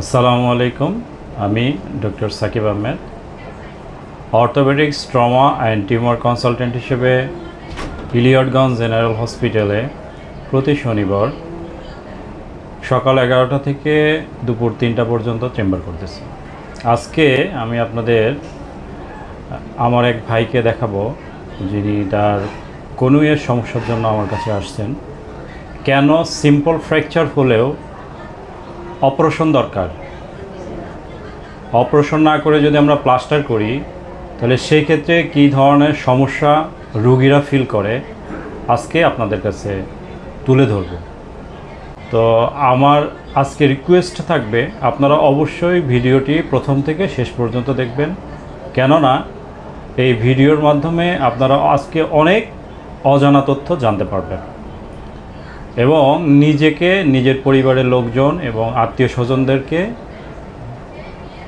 আসসালামু আলাইকুম, আমি doctor Sakib Ahmed, orthopaedics, trauma and tumour consultant হিসেবে ইলিয়টগঞ্জ জেনারেল হসপিটালে প্রতি শনিবার সকাল এগারোটা থেকে দুপুর তিনটা পর্যন্ত চেম্বার করতেছি। আজকে আমি আপনাদের, আমার এক ভাইকে দেখাবো, যিনি তার কনুইয়ের সমস্যার জন্য আমার কাছে আসছেন। কেন সিম্পল ফ্র্যাকচার হলেও অপারেশন দরকার। অপারেশন না করে যদি আমরা প্লাস্টার করি, তাহলে সেই ক্ষেত্রে কী ধরনের সমস্যা রুগীরা ফিল করে, আজকে আপনাদের কাছে তুলে ধরব। তো আমার আজকে রিকোয়েস্ট থাকবে, আপনারা অবশ্যই ভিডিওটি প্রথম থেকে শেষ পর্যন্ত দেখবেন। কেননা, এই ভিডিওর মাধ্যমে আপনারা আজকে অনেক অজানা তথ্য জানতে পারবেন। এবং নিজেকে, নিজের পরিবারের লোকজন এবং আত্মীয় স্বজনদেরকে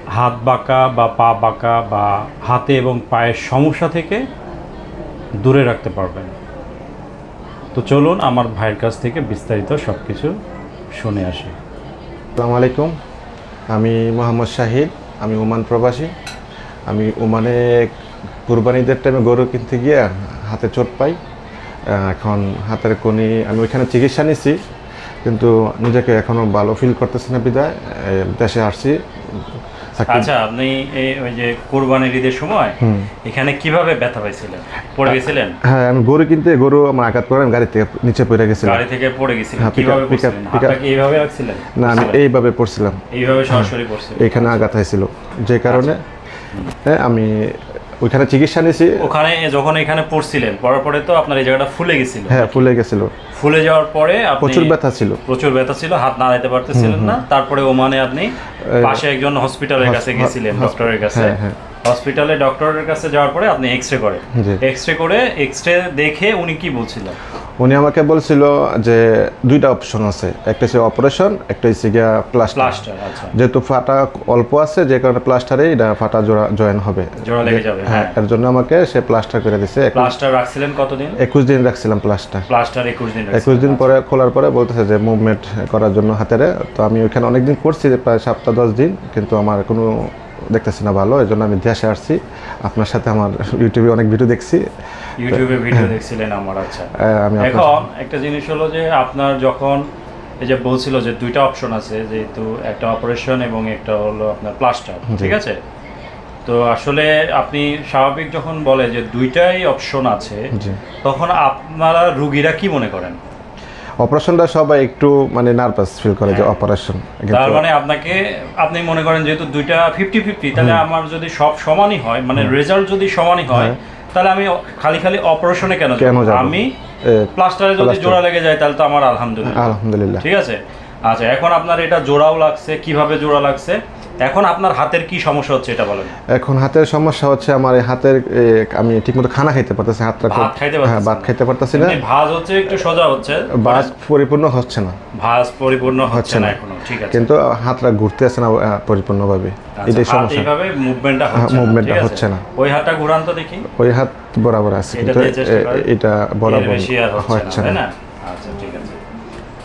হাত বাঁকা বা পা বাঁকা বা হাতে এবং পায়ের সমস্যা থেকে দূরে রাখতে পারবেন। তো চলুন আমার ভাইয়ের কাছ থেকে বিস্তারিত সব কিছু শুনে আসি। আসসালামু আলাইকুম। আমি মোহাম্মদ শাহিদ, আমি ওমান প্রবাসী। আমি ওমানে কুরবানিদের টাইমে গরু কিনতে গিয়ে হাতে চোট পাই। এখন হাতের কোনি আমি ওইখানে চিকিৎসা নিছি কিন্তু নিজেকে এখনও ভালো ফিল করতেছি না বিদায়। দেশে আসছি আচ্ছা আপনি এই ওই যে কোরবানির ঈদের সময় এখানে কীভাবে ব্যথা পাইছিলেন? পড়ে গেছিলেন? হ্যাঁ আমি গরু কিনতে গরু আমার আঘাত করে আমি গাড়ি থেকে নিচে পড়ে গেছিলাম। গাড়ি থেকে পড়ে গেছিলেন। হ্যাঁ, কীভাবে পড়ছিলেন? এইভাবে রাখছিলেন? না আমি এইভাবে পড়ছিলাম। এইভাবে সরাসরি পড়ছিলেন? এখানে আঘাত হয়েছিল। যে কারণে হ্যাঁ, আমি ওইখানে চিকিৎসা নিছি। ওখানে যখন এখানে পড়ছিলেন পড়ার পরে তো আপনার এই জায়গাটা ফুলে গেছিল। হ্যাঁ ফুলে গেছিল। ফুলে যাওয়ার পরে প্রচুর ব্যথা ছিল। প্রচুর ব্যথা ছিল হাত না দিতে পারতেছিলেন না। তারপরে ওমানে আপনি পাশে একজন হসপিটালের কাছে গেছিলেন ডক্টরের কাছে। হ্যাঁ, হ্যাঁ। হসপিটালে ডক্টরের কাছে যাওয়ার পরে আপনি এক্স রে করেন। জি। এক্স রে করে এক্স রে দেখে উনি কি বলছিলেন? উনি আমাকে বলছিল যে দুইটা অপশন আছে। একটা হচ্ছে অপারেশন একটা হচ্ছে গিয়া প্লাস্টার আচ্ছা। যেহেতু ফাটা অল্প আছে যে কারণে প্লাস্টারে এটা ফাটা জোড়া জয়েন হবে। জোড়া লেগে যাবে হ্যাঁ হ্যাঁ। এর জন্য আমাকে সে প্লাস্টার করে দিছে। একুশ- প্লাস্টার রাখছিলেন কতদিন? একুশ দিন রাখছিলাম প্লাস্টার প্লাস্টার একুশ দিন। একুশ দিন পরে খোলার পরে বলতেছে যে মুভমেন্ট করার জন্য হাতেরে। তো আমি ওইখানে অনেকদিন করছি প্রায় সপ্তাহ দশ দিন কিন্তু আমার কোনো দেখতেছি না ভালো এই জন্য আমি দেশে আসছি। আপনার সাথে আমার ইউটিউবে অনেক ভিডিও দেখছি। ইউটিউবে ভিডিও দেখছিলেন আমার আচ্ছা। আমি এখন একটা জিনিস হলো যে আপনার যখন এই যে বলছিল যে দুইটা অপশন আছে যেহেতু একটা অপারেশন এবং একটা হলো আপনার প্লাস্টার ঠিক আছে? তো আসলে আপনি স্বাভাবিক যখন বলে যে দুইটাই অপশন আছে তখন আপনারা রুগীরা কি মনে করেন? অপারেশনটা সবাই একটু মানে নার্ভাস ফিল করে যে হ্যাঁ। অপারেশন তার মানে আপনাকে আপনি মনে করেন যেহেতু দুইটা ফিফটি ফিফটি তাহলে আমার যদি সব সমানই হয় মানে রেজাল্ট যদি সমানই হয় তাহলে আমি খালি খালি অপারেশনে কেন হ্যাঁ। কেন? আমি প্লাস্টারে যদি। জোড়া লেগে যায় তাহলে তো আমার আলহামদুলিল্লাহ আলহামদুলিল্লাহ ঠিক আছে আচ্ছা এখন আপনার এটা জোড়াও লাগছে কীভাবে জোড়া লাগছে এখন আপনার হাতের কি সমস্যা হচ্ছে এটা বলেন এখন হাতের সমস্যা হচ্ছে আমার এই হাতের আমি ঠিকমতো খানা খাইতে পারতেছি হাতটা ভাত খাইতে হ্যাঁ ভাত। খাইতে পারতেছি না ভাজ হচ্ছে একটু সোজা হচ্ছে বাস পরিপূর্ণ হচ্ছে না ভাজ পরিপূর্ণ হচ্ছে না। এখনও ঠিক আছে কিন্তু হাতটা ঘুরতে আসে না পরিপূর্ণভাবে আচ্ছা, এটাই সমস্যা এইভাবে মুভমেন্টটা হ্যাঁ, হচ্ছে না, movement টা ঠিক আছে? হচ্ছে না। ওই হাতটা ঘুরান তো দেখি ওই হাত বরাবর আছে এটা কিন্তু। এটা বরাবর হচ্ছে না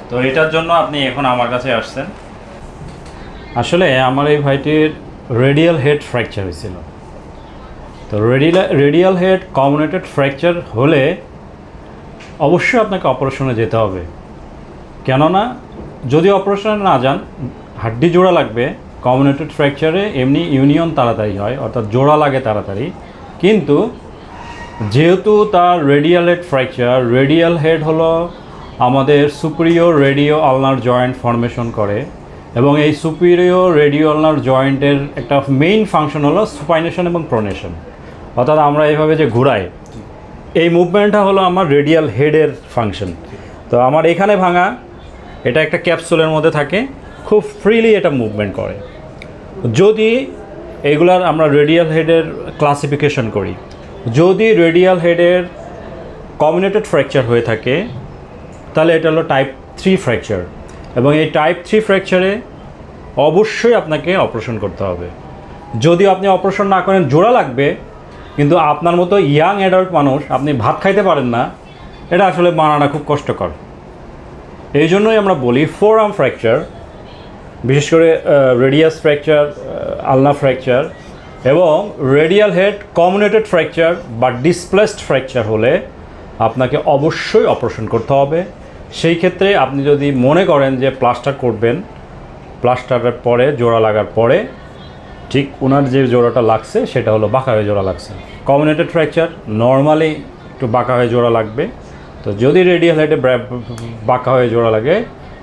তো এটার জন্য আপনি এখন আমার কাছে আসছেন। আসলে আমার এই ভাইটির রেডিয়াল হেড ফ্র্যাকচার হয়েছিল। তো radial radial head comminuted fracture হলে অবশ্যই আপনাকে অপারেশনে যেতে হবে। কেননা, যদি অপারেশনে না যান, হাড্ডি জোড়া লাগবে কমিউনেটেড ফ্র্যাকচারে এমনি ইউনিয়ন তাড়াতাড়ি হয়, অর্থাৎ জোড়া লাগে তাড়াতাড়ি। কিন্তু, যেহেতু তার radial head fracture radial head হলো আমাদের superior radio ulnar joint formation করে এবং এই সুপিরিয়র রেডিও আলনার জয়েন্টের একটা মেইন ফাংশন হলো সুপাইনেশন এবং প্রোনেশন অর্থাৎ আমরা এইভাবে যে ঘুরাই, এই মুভমেন্টটা হলো আমার রেডিয়াল হেডের ফাংশন তো আমার এখানে ভাঙা, এটা একটা ক্যাপসুলের মধ্যে থাকে, খুব ফ্রিলি এটা মুভমেন্ট করে। যদি এগুলার আমরা রেডিয়াল হেডের ক্লাসিফিকেশন করি, যদি রেডিয়াল হেডের কমিউনেটেড ফ্র্যাকচার হয়ে থাকে তাহলে এটা হলো টাইপ থ্রি ফ্র্যাকচার এবং এই টাইপ থ্রি ফ্র্যাকচারে অবশ্যই আপনাকে অপারেশন করতে হবে। যদি আপনি অপারেশন না করেন, জোড়া লাগবে, কিন্তু আপনার মতো ইয়াং অ্যাডাল্ট মানুষ, আপনি ভাত খাইতে পারেন না, এটা আসলে মানাটা খুব কষ্টকর। এই জন্যই আমরা বলি ফোর আর্ম ফ্র্যাকচার বিশেষ করে রেডিয়াস ফ্র্যাকচার আলনা ফ্র্যাকচার এবং রেডিয়াল হেড কমিউনেটেড ফ্র্যাকচার বা ডিসপ্লেসড ফ্র্যাকচার হলে আপনাকে অবশ্যই অপারেশন করতে হবে। সেই ক্ষেত্রে আপনি যদি মনে করেন যে প্লাস্টার করবেন, প্লাস্টারের পরে জোড়া লাগার পরে ঠিক ওনার যে জোড়াটা লাগছে সেটা হলো বাঁকা হয়ে জোড়া লাগছে। কমিউনেটেড ফ্র্যাকচার নর্মালি একটু বাঁকা হয়ে জোড়া লাগবে। তো যদি রেডিয়াল হেডে বাঁকা হয়ে জোড়া লাগে,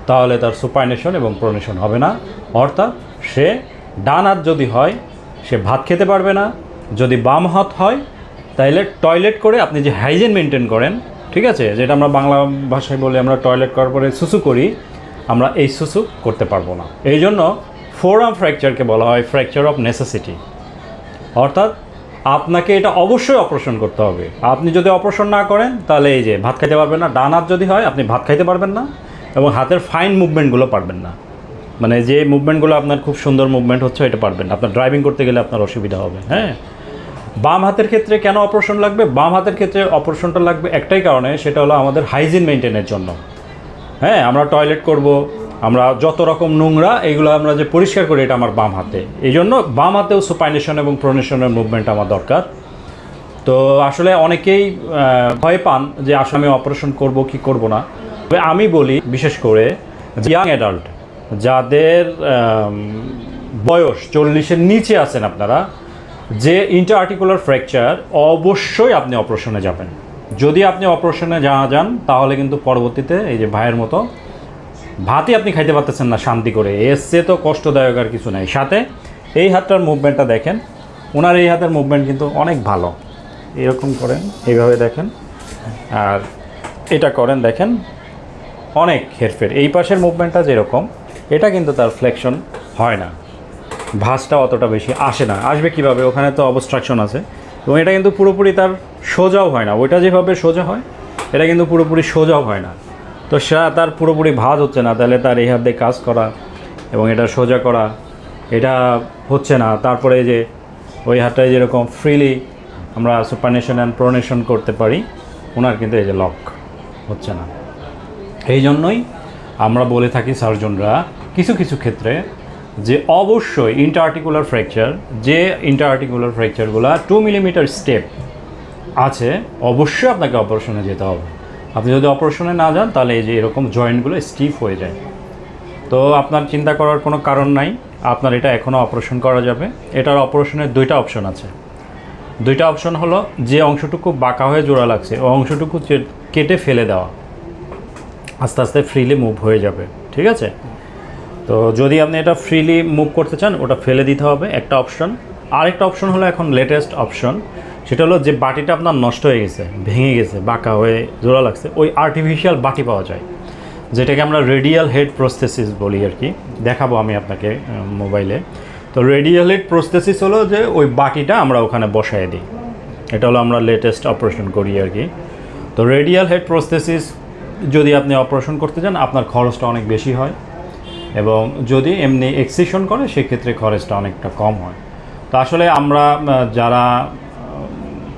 তাহলে তার সুপাইনেশন এবং প্রোনেশন হবে না। অর্থাৎ সে ডান হাত যদি হয়, সে ভাত খেতে পারবে না। যদি বাম হাত হয় তাহলে টয়লেট করে আপনি যে হাইজেন মেনটেন করেন ঠিক আছে? যেটা আমরা বাংলা ভাষায় বলে আমরা টয়লেট করার পরে সুসু করি, আমরা এই সুসু করতে পারব না। এই জন্য ফোর আর্ম ফ্র্যাকচারকে বলা হয় ফ্র্যাকচার অফ নেসেসিটি অর্থাৎ আপনাকে এটা অবশ্যই অপারেশন করতে হবে। আপনি যদি অপারেশন না করেন, তাহলে এই যে ভাত খাইতে পারবেন না, ডান হাত যদি হয়, আপনি ভাত খাইতে পারবেন না এবং হাতের ফাইন মুভমেন্টগুলো পারবেন না। মানে যে মুভমেন্টগুলো আপনার খুব সুন্দর মুভমেন্ট হচ্ছে এটা পারবেন আপনার ড্রাইভিং করতে গেলে আপনার অসুবিধা হবে হ্যাঁ? বাম হাতের ক্ষেত্রে কেন অপারেশন লাগবে? বাম হাতের ক্ষেত্রে অপারেশনটা লাগবে একটাই কারণে, সেটা হলো আমাদের হাইজিন মেনটেনের জন্য। হ্যাঁ আমরা টয়লেট করব, আমরা যত রকম নোংরা এইগুলো আমরা যে পরিষ্কার করি, এটা আমার বাম হাতে। এই জন্য বাম হাতেও সুপাইনেশন এবং প্রোনেশনের মুভমেন্ট আমার দরকার। তো আসলে অনেকেই ভয় পান যে আসলে আমি অপারেশন করব কি করব না। তবে আমি বলি, বিশেষ করে ইয়াং অ্যাডাল্ট যাদের বয়স চল্লিশের নিচে আছেন আপনারা যে ইন্টার আর্টিকুলার ফ্র্যাকচার অবশ্যই আপনি অপারেশনে যাবেন। যদি আপনি অপারেশনে যা যান, তাহলে কিন্তু পরবর্তীতে এই যে ভাইয়ের মতো ভাতই আপনি খাইতে পারতেছেন না শান্তি করে। চেয়ে তো কষ্টদায়ক আর কিছু নাই। সাথে এই হাতটার মুভমেন্টটা দেখেন। ওনার এই হাতের মুভমেন্ট কিন্তু অনেক ভালো। এরকম করেন, এইভাবে দেখেন। আর এটা করেন, দেখেন। অনেক হেরফের। এই পাশের মুভমেন্টটা যেরকম, এটা কিন্তু তার ফ্লেকশন হয় না। ভাঁজটা অতটা বেশি আসে না। আসবে কীভাবে? ওখানে তো অবস্ট্রাকশন আছে। এবং এটা কিন্তু পুরোপুরি তার সোজাও হয় না। ওইটা যেভাবে সোজা হয়, এটা কিন্তু পুরোপুরি সোজাও হয় না। তো সে, তার পুরোপুরি ভাজ হচ্ছে না। তাহলে তার এই হাত দিয়ে কাজ করা এবং এটা সোজা করা, এটা হচ্ছে না। তারপরে যে ওই হাতটায় যেরকম ফ্রিলি আমরা সুপারনেশন অ্যান্ড প্রোনেশন করতে পারি, ওনার কিন্তু এই যে লক হচ্ছে না। এই জন্যই আমরা বলে থাকি সার্জনরা কিছু কিছু ক্ষেত্রে যে অবশ্যই ইন্টারআর্টিকুলার ফ্র্যাকচার যে ইন্টারআর্টিকুলার ফ্র্যাকচারগুলো টু মিলিমিটার স্টেপ আছে, অবশ্যই আপনাকে অপারেশনে যেতে হবে। আপনি যদি অপারেশনে না যান, তাহলে এই যে এরকম জয়েন্টগুলো স্টিফ হয়ে যায়। তো আপনার চিন্তা করার কোনো কারণ নাই। আপনার এটা এখনও অপারেশন করা যাবে। এটার অপারেশনের দুইটা অপশন আছে। দুইটা অপশন হলো যে অংশটুকু বাঁকা হয়ে জোড়া লাগছে, ও অংশটুকু কেটে ফেলে দেওয়া। আস্তে আস্তে ফ্রিলি মুভ হয়ে যাবে। ঠিক আছে? তো যদি আপনি এটা ফ্রিলি মুভ করতে চান, ওটা ফেলে দিতে হবে, একটা অপশন আরেকটা অপশন হলো এখন লেটেস্ট অপশন সেটা হলো যে বাটিটা আপনার নষ্ট হয়ে গেছে, ভেঙে গেছে, বাঁকা হয়ে জোড়া লাগছে, ওই আর্টিফিশিয়াল বাটি পাওয়া যায়, যেটাকে আমরা রেডিয়াল হেড প্রস্থেসিস বলি আর কি। দেখাবো আমি আপনাকে মোবাইলে তো রেডিয়াল হেড প্রস্থেসিস হলো যে ওই বাটিটা আমরা ওখানে বসায় দিই। এটা হলো আমরা লেটেস্ট অপারেশন করি আর কি। তো রেডিয়াল হেড প্রস্থেসিস যদি আপনি অপারেশন করতে চান, আপনার খরচটা অনেক বেশি হয়। এবং যদি এমনি এক্সিশন করে, সেক্ষেত্রে খরচটা অনেকটা কম হয়। তো আসলে আমরা যারা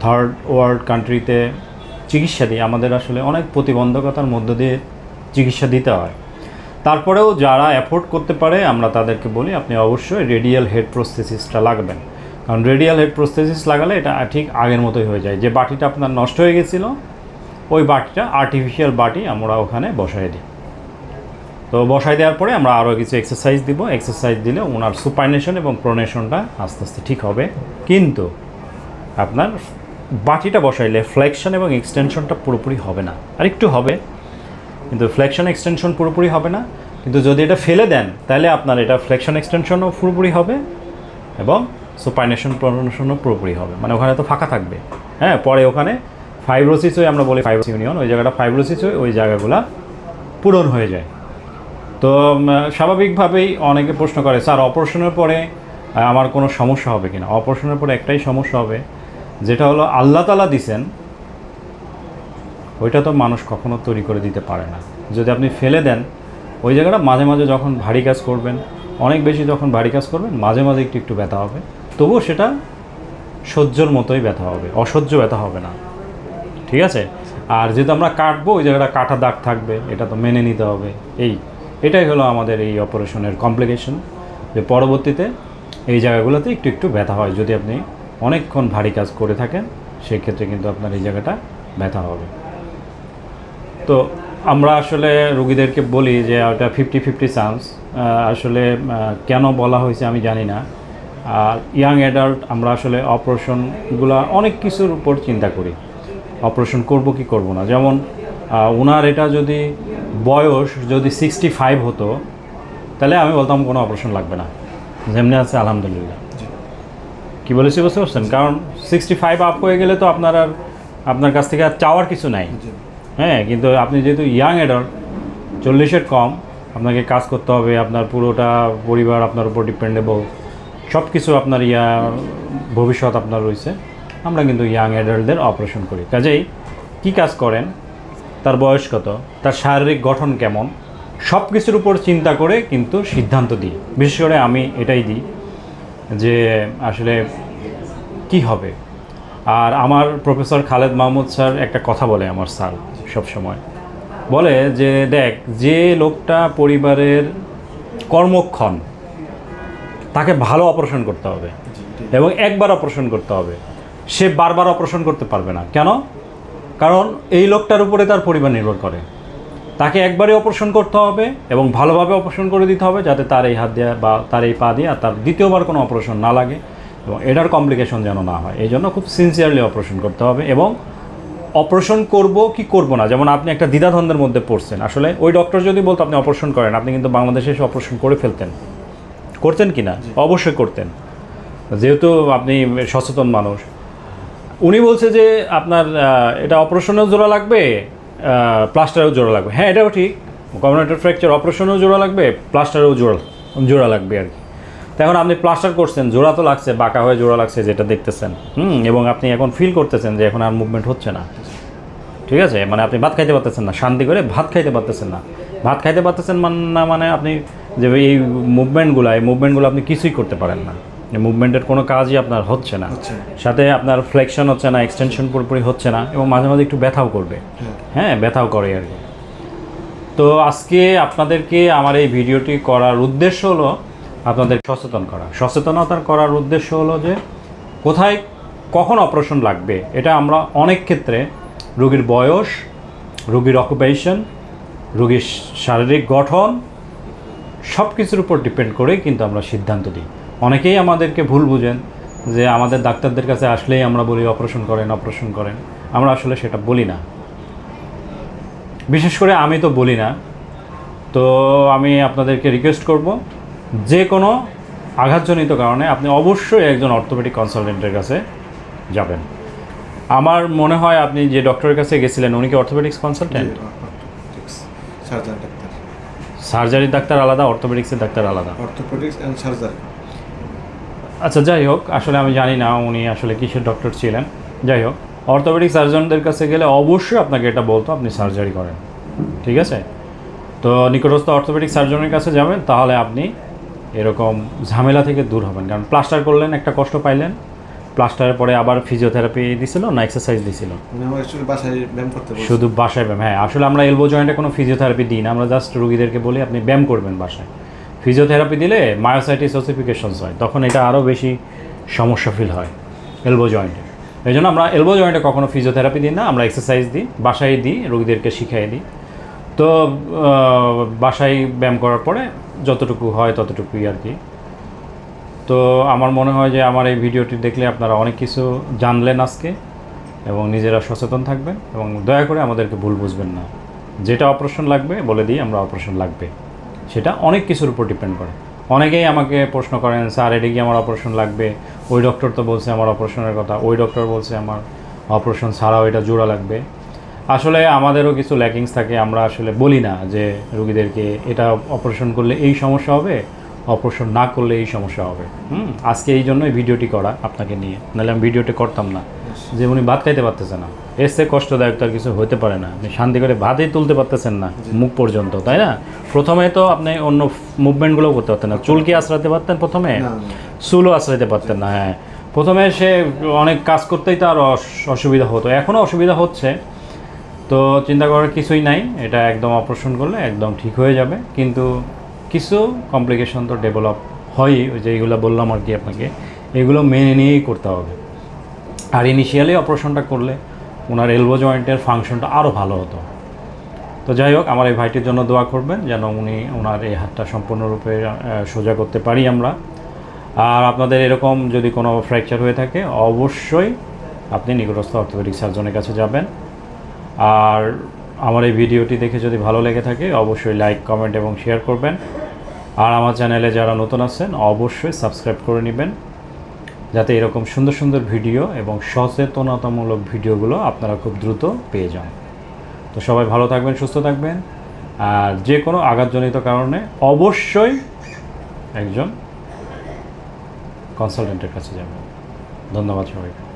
থার্ড ওয়ার্ল্ড কান্ট্রিতে চিকিৎসা দিই, আমাদের আসলে অনেক প্রতিবন্ধকতার মধ্য দিয়ে চিকিৎসা দিতে হয়। তারপরেও যারা অ্যাফোর্ড করতে পারে, আমরা তাদেরকে বলি, আপনি অবশ্যই রেডিয়াল হেড প্রস্থেসিসটা লাগবেন। কারণ রেডিয়াল হেড প্রস্থেসিস লাগালে এটা ঠিক আগের মতোই হয়ে যায়। যে বাটিটা আপনার নষ্ট হয়ে গেছিল, ওই বাটিটা আর্টিফিশিয়াল বাটি আমরা ওখানে বসাই দিই। তো বসাই দেওয়ার পরে আমরা আরও কিছু এক্সারসাইজ দিব। এক্সারসাইজ দিলে ওনার সুপাইনেশন এবং প্রোনেশনটা আস্তে আস্তে ঠিক হবে। কিন্তু আপনার বাটিটা বসাইলে ফ্লেকশন এবং এক্সটেনশনটা পুরোপুরি হবে না। আর একটু হবে, কিন্তু ফ্লেকশন এক্সটেনশন পুরোপুরি হবে না। কিন্তু যদি এটা ফেলে দেন, তাহলে আপনার এটা ফ্লেকশন এক্সটেনশনও পুরোপুরি হবে এবং সুপাইনেশন প্রোনেশনও পুরোপুরি হবে। মানে ওখানে তো ফাঁকা থাকবে। হ্যাঁ পরে ওখানে ফাইব্রোসিস হয়ে আমরা বলি ফাইব্রোস ইউনিয়ন ওই জায়গাটা ফাইব্রোসিস হয়ে ওই জায়গাগুলা পূরণ হয়ে যায়। তো স্বাভাবিকভাবেই অনেকে প্রশ্ন করে, স্যার, অপারেশনের পরে আমার কোনো সমস্যা হবে কিনা? অপারেশনের পরে একটাই সমস্যা হবে, যেটা হলো আল্লাহ তালা দিছেন, ওইটা তো মানুষ কখনো তৈরি করে দিতে পারে না। যদি আপনি ফেলে দেন, ওই জায়গাটা মাঝে মাঝে যখন ভারী কাজ করবেন, অনেক বেশি যখন ভারী কাজ করবেন, মাঝে মাঝে একটু একটু ব্যথা হবে। তবুও সেটা সহ্যর মতোই ব্যথা হবে, অসহ্য ব্যথা হবে না। ঠিক আছে? আর যেহেতু আমরা কাটবো, ওই জায়গাটা কাটা দাগ থাকবে, এটা তো মেনে নিতে হবে, এই। এটাই হলো আমাদের এই অপারেশনের কমপ্লিকেশন যে পরবর্তীতে এই জায়গাগুলোতে একটু একটু ব্যথা হয়। যদি আপনি অনেকক্ষণ ভারী কাজ করে থাকেন, সেক্ষেত্রে কিন্তু আপনার এই জায়গাটা ব্যথা হবে। তো আমরা আসলে রুগীদেরকে বলি যে, ওটা ফিফটি ফিফটি চান্স আসলে কেন বলা হয়েছে আমি জানি না। আর ইয়াং অ্যাডাল্ট আমরা আসলে অপারেশনগুলো অনেক কিছুর উপর চিন্তা করি। অপারেশন করব কি করব না? যেমন ওনার এটা যদি বয়স যদি সিক্সটি ফাইভ হতো তাহলে আমি বলতাম কোনো অপারেশন লাগবে না। যেমনি আছে আলহামদুলিল্লাহ। কি বলেছি বুঝতে পারছেন? কারণ সিক্সটি ফাইভ আপ হয়ে গেলে তো আপনার আর আপনার কাছ থেকে আর চাওয়ার কিছু নাই। হ্যাঁ কিন্তু আপনি যেহেতু ইয়াং অ্যাডাল্ট চল্লিশের কম আপনাকে কাজ করতে হবে আপনার পুরোটা পরিবার আপনার উপর ডিপেন্ডেবল সব কিছু আপনার ইয়া ভবিষ্যৎ আপনার রয়েছে। আমরা কিন্তু ইয়াং অ্যাডাল্টদের অপারেশন করি। কাজেই কী কাজ করেন? তার বয়স কত? তার শারীরিক গঠন কেমন? সব কিছুর উপর চিন্তা করে কিন্তু সিদ্ধান্ত দিই। বিশেষ করে আমি এটাই দিই যে আসলে কি হবে? আর আমার প্রফেসর খালেদ মাহমুদ স্যার একটা কথা বলে আমার স্যার সব সময় বলে যে, দেখ, যে লোকটা পরিবারের কর্মক্ষণ, তাকে ভালো অপারেশন করতে হবে এবং একবার অপারেশন করতে হবে। সে বারবার অপারেশন করতে পারবে না। কেন? কারণ এই লোকটার উপরে তার পরিবার নির্ভর করে। তাকে একবারই অপারেশন করতে হবে এবং ভালোভাবে অপারেশন করে দিতে হবে যাতে তার এই হাত দিয়ে বা তার এই পা দিয়ে আর তার দ্বিতীয়বার কোনো অপারেশন না লাগে এবং এটার কমপ্লিকেশন যেন না হয়। এই জন্য খুব সিনসিয়ারলি অপারেশন করতে হবে এবং অপারেশন করব কি করব না? যেমন আপনি একটা দ্বিধাদ্বন্দ্বের মধ্যে পড়ছেন। আসলে ওই ডক্টর যদি বলতো আপনি অপারেশন করেন আপনি কিন্তু বাংলাদেশে এসে অপারেশন করে ফেলতেন। করতেন কি না? অবশ্যই করতেন। যেহেতু আপনি সচেতন মানুষ উনি বলছে যে আপনার এটা অপারেশনেও জোড়া লাগবে প্লাস্টারেও জোড়া লাগবে। হ্যাঁ এটাও ঠিক। কমিউনিটার ফ্র্যাকচার অপারেশনেও জোড়া লাগবে, প্লাস্টারেও জোড়া জোড়া লাগবে আর কি। এখন আপনি প্লাস্টার করছেন, জোড়া তো লাগছে, বাঁকা হয়ে জোড়া লাগছে, যেটা দেখতেছেন। হুম, এবং আপনি এখন ফিল করতেছেন যে এখন আর মুভমেন্ট হচ্ছে না। ঠিক আছে? মানে আপনি ভাত খাইতে পারতেছেন না, শান্তি করে ভাত খাইতে পারতেছেন না। ভাত খাইতে পারতেছেন মান- না মানে আপনি যে এই মুভমেন্টগুলো এই মুভমেন্টগুলো আপনি কিছুই করতে পারেন না। মুভমেন্টের কোনো কাজই আপনার হচ্ছে না। সাথে আপনার ফ্লেকশন হচ্ছে না এক্সটেনশন পুরোপুরি হচ্ছে না এবং মাঝে মাঝে একটু ব্যথাও করবে। হ্যাঁ। ব্যথাও করে আর কি। তো আজকে আপনাদেরকে আমার এই ভিডিওটি করার উদ্দেশ্য হলো আপনাদের সচেতন করা। সচেতনতার করার উদ্দেশ্য হলো যে কোথায় কখন অপারেশন লাগবে এটা আমরা অনেক ক্ষেত্রে রোগীর বয়স রোগীর অকুপেশন রোগীর শারীরিক গঠন সব কিছুর উপর ডিপেন্ড করে কিন্তু আমরা সিদ্ধান্ত দিই। অনেকেই আমাদেরকে ভুল বুঝেন যে আমাদের ডাক্তারদের কাছে আসলেই আমরা বলি অপারেশন করেন অপারেশন করেন। আমরা আসলে সেটা বলি না। বিশেষ করে আমি তো বলি না। তো আমি আপনাদেরকে রিকোয়েস্ট করব যে কোনো আঘাতজনিত কারণে আপনি অবশ্যই একজন অর্থোপেডিক কনসালটেন্টের কাছে যাবেন। আমার মনে হয় আপনি যে ডক্টরের কাছে গেছিলেন উনি কি অর্থোপেডিক্স কনসালটেন্ট সার্জারি ডাক্তার। সার্জারির ডাক্তার আলাদা অর্থোপেডিক্সের ডাক্তার আলাদা? অর্থোপেডিক্স অ্যান্ড সার্জারি আচ্ছা যাই হোক আসলে আমি জানি না উনি আসলে কিসের ডক্টর ছিলেন। যাই হোক অর্থোপেডিক সার্জনদের কাছে গেলে অবশ্যই আপনাকে এটা বলতো আপনি সার্জারি করেন। ঠিক আছে? তো নিকটস্থ অর্থোপেডিক সার্জনের কাছে যাবেন তাহলে আপনি এরকম ঝামেলা থেকে দূর হবেন। কারণ প্লাস্টার করলেন একটা কষ্ট পাইলেন। প্লাস্টারের পরে আবার ফিজিওথেরাপি দিছিল না এক্সারসাইজ দিছিল? মানে শুধু বাসায় ব্যায়াম হ্যাঁ আসলে আমরা এলবো জয়েন্টে কোনো ফিজিওথেরাপি দিই না আমরা জাস্ট রুগীদেরকে বলি আপনি ব্যায়াম করবেন বাসায়। ফিজিওথেরাপি দিলে মায়োসাইটিস ওসিফিকেশনস হয়। তখন এটা আরও বেশি সমস্যা ফিল হয় এলবো জয়েন্টে এই জন্য আমরা এলবো জয়েন্টে কখনো ফিজিওথেরাপি দিই না, আমরা এক্সারসাইজ দিই, বাসায় দিই, রোগীদেরকে শিখিয়ে দিই। তো বাসায় ব্যায়াম করার পরে যতটুকু হয় ততটুকুই আর কি। তো আমার মনে হয় যে আমার এই ভিডিওটি দেখলে আপনারা অনেক কিছু জানলেন আজকে এবং নিজেরা সচেতন থাকবেন এবং দয়া করে আমাদেরকে ভুল বুঝবেন না। যেটা অপারেশন লাগবে বলে দিই, আমরা অপারেশন লাগবে। সেটা অনেক কিছুর উপর ডিপেন্ড করে। অনেকেই আমাকে প্রশ্ন করেন, স্যার, এটা কি আমার অপারেশন লাগবে? ওই ডক্টর তো বলছে আমার অপারেশনের কথা, ওই ডক্টর বলছে আমার অপারেশন ছাড়াও এটা জোড়া লাগবে। আসলে আমাদেরও কিছু ল্যাকিংস থাকে, আমরা আসলে বলি না যে রুগীদেরকে এটা অপারেশন করলে এই সমস্যা হবে অপারেশন না করলে এই সমস্যা হবে। হুম, আজকে এই জন্যই ভিডিওটি করা আপনাকে নিয়ে। নাহলে আমি ভিডিওটি করতাম না। যে উনি ভাত খাইতে পারতেছে না। এর চেয়ে কষ্টদায়ক তো আর কিছু হতে পারে না। আপনি শান্তি করে ভাতই তুলতে পারতেছেন না মুখ পর্যন্ত তাই না? প্রথমে তো আপনি অন্য মুভমেন্টগুলোও করতে পারতেন না। চুলকে আশ্রাতে পারতেন প্রথমে। চুলও আশ্রাইতে পারতেন না হ্যাঁ। প্রথমে সে অনেক কাজ করতেই তার অস- অসুবিধা হতো। এখনও অসুবিধা হচ্ছে। তো চিন্তা করার কিছুই নাই। এটা একদম অপারেশন করলে একদম ঠিক হয়ে যাবে। কিন্তু কিছু কমপ্লিকেশন তো ডেভেলপ হয়ই। ওই যে এইগুলো বললাম আর কি আপনাকে। এগুলো মেনে নিয়েই করতে হবে। আর ইনিশিয়ালি অপারেশনটা করলে ওনার এলবো জয়েন্টের ফাংশনটা আরও ভালো হতো। তো যাই হোক, আমার এই ভাইটির জন্য দোয়া করবেন যেন উনি ওনার এই হাতটা সম্পূর্ণরূপে সোজা করতে পারি আমরা। আর আপনাদের এরকম যদি কোনো ফ্র্যাকচার হয়ে থাকে, অবশ্যই আপনি নিকটস্থ অর্থোপেডিক সার্জনের কাছে যাবেন। আর আমার এই ভিডিওটি দেখে যদি ভালো লেগে থাকে, অবশ্যই লাইক কমেন্ট এবং শেয়ার করবেন। আর আমার চ্যানেলে যারা নতুন আছেন, অবশ্যই সাবস্ক্রাইব করে নেবেন। যাতে এরকম সুন্দর সুন্দর ভিডিও এবং সচেতনতামূলক ভিডিওগুলো আপনারা খুব দ্রুত পেয়ে যান। তো সবাই ভালো থাকবেন, সুস্থ থাকবেন। আর যে কোনো আঘাতজনিত কারণে অবশ্যই একজন কনসালটেন্টের কাছে যাবেন। ধন্যবাদ সবাইকে।